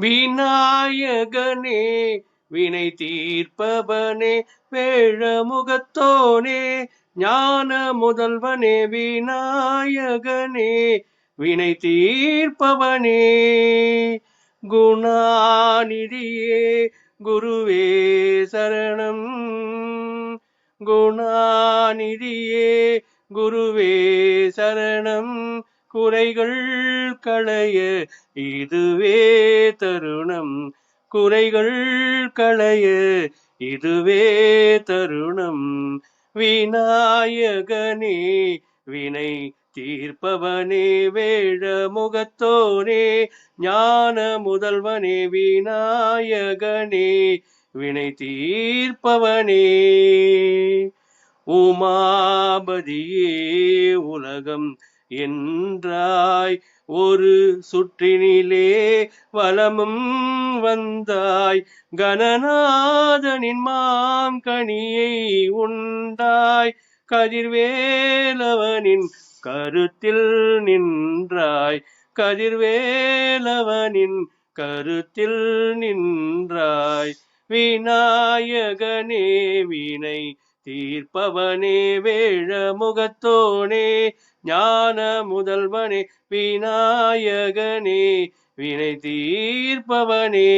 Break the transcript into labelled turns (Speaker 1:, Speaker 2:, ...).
Speaker 1: விநாயகனே வினை தீர்ப்பவனே வேழமுகத்தோனே ஞான முதல்வனே விநாயகனே வினை தீர்ப்பவனே. குணாநிதியே குருவே சரணம். குணாநிதியே குருவே சரணம். குறைகள் களைய இதுவே தருணம். குறைகள் களைய இதுவே தருணம். விநாயகனே வினை தீர்ப்பவனே வேழ முகத்தோனே ஞான முதல்வனே விநாயகனே வினை தீர்ப்பவனே. உமாபதியே உலகம் என்றாய். ஒரு சுற்றினிலே வலமும் வந்தாய். கணநாதனின் மாங்கனியை உண்டாய். கதிர்வேலவனின் கருத்தில் நின்றாய். கதிர்வேலவனின் கருத்தில் நின்றாய். விநாயகனே வினை தீர்ப்பவனே வேழ முகத்தோனே ஞான முதல்வனே விநாயகனே வினை தீர்ப்பவனே.